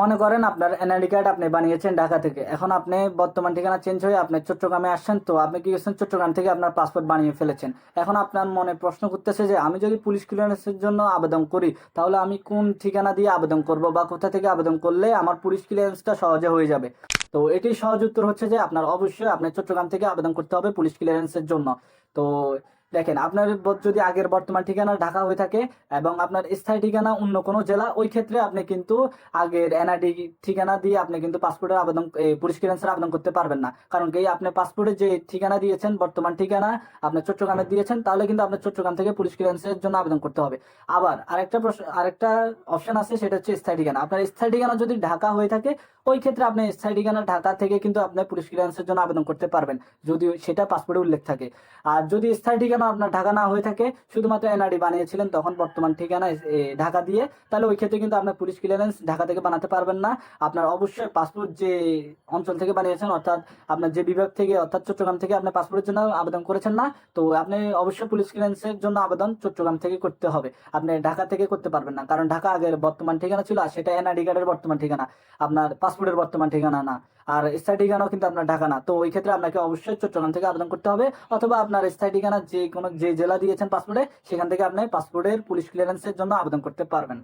মনে করেন আপনার এনআইডি কার্ড আপনি বানিয়েছেন ঢাকা থেকে। এখন আপনি বর্তমান ঠিকানা চেঞ্জ হয়ে আপনি চট্টগ্রামে আসছেন, তো আপনি কি করছেন চট্টগ্রাম থেকে আপনার পাসপোর্ট বানিয়ে ফেলেছেন? এখন আপনার মনে প্রশ্ন করতেছে যে, আমি যদি পুলিশ ক্লিয়ারেন্সের জন্য আবেদন করি, তাহলে আমি কোন ঠিকানা দিয়ে আবেদন করব বা কোথা থেকে আবেদন করলে আমার পুলিশ ক্লিয়ারেন্সটা সহজে হয়ে যাবে? তো এটি সহজ উত্তর হচ্ছে যে, আপনার অবশ্যই আপনার চট্টগ্রাম থেকে আবেদন করতে হবে পুলিশ ক্লিয়ারেন্সের জন্য। তো দেখেন, আপনার যদি আগের বর্তমান ঠিকানা ঢাকা হয়ে থাকে এবং আপনার স্থায়ী ঠিকানা অন্য কোনো জেলা, ওই ক্ষেত্রে আপনি কিন্তু আগের এনআইডি ঠিকানা দিয়ে আপনি কিন্তু পাসপোর্টের আবেদন পুলিশ ক্লিয়ারেন্সের আবেদন করতে পারবেন না। কারণ কি, আপনি পাসপোর্টে যে ঠিকানা দিয়েছেন, বর্তমান ঠিকানা আপনি চট্টগ্রামে দিয়েছেন, তাহলে কিন্তু আপনার চট্টগ্রাম থেকে পুলিশ ক্লিয়ারেন্সের জন্য আবেদন করতে হবে। আবার আরেকটা প্রশ্ন, আরেকটা অপশন আছে, সেটা হচ্ছে স্থায়ী ঠিকানা। আপনার স্থায়ী ঠিকানা যদি ঢাকা হয়ে থাকে, ওই ক্ষেত্রে আপনি স্থায়ী ঠিকানা ঢাকা থেকে কিন্তু আপনি পুলিশ ক্লিয়ারেন্সের জন্য আবেদন করতে পারবেন যদি সেটা পাসপোর্টে উল্লেখ থাকে। আর যদি স্থায়ী ঠিকানা আপনার ঢাকা না হয়ে থাকে, শুধুমাত্র এনআরডি বানিয়েছিলেন, তখন বর্তমান ঠিকানা ঢাকা দিয়ে, তাহলে ওই ক্ষেত্রে কিন্তু আপনার পুলিশ ক্লিয়ারেন্স ঢাকা থেকে বানাতে পারবেন না। আপনার অবশ্যই পাসপোর্ট যে অঞ্চল থেকে বানিয়েছেন, অর্থাৎ আপনার যে বিভাগ থেকে, অর্থাৎ চট্টগ্রাম থেকে আপনার পাসপোর্টের জন্য আবেদন করেছেন না, তো আপনি অবশ্যই পুলিশ ক্লিয়ারেন্সের জন্য আবেদন চট্টগ্রাম থেকে করতে হবে। আপনি ঢাকা থেকে করতে পারবেন না, কারণ ঢাকা আগের বর্তমান ঠিকানা ছিল, আর সেটা এনআইডি কার্ডের বর্তমান ঠিকানা, আপনার পাসপোর্টের বর্তমান ঠিকানা না। আর স্থায়ী ঠিকানাও কিন্তু আপনার ঢাকা না। তো ওই ক্ষেত্রে আপনাকে অবশ্যই চট্টগ্রাম থেকে আবেদন করতে হবে অথবা আপনার স্থায়ী ঠিকানা যে কোনো যে জেলা দিয়েছেন পাসপোর্টে, সেখান থেকে আপনি পাসপোর্টের পুলিশ ক্লিয়ারেন্সের জন্য আবেদন করতে পারবেন।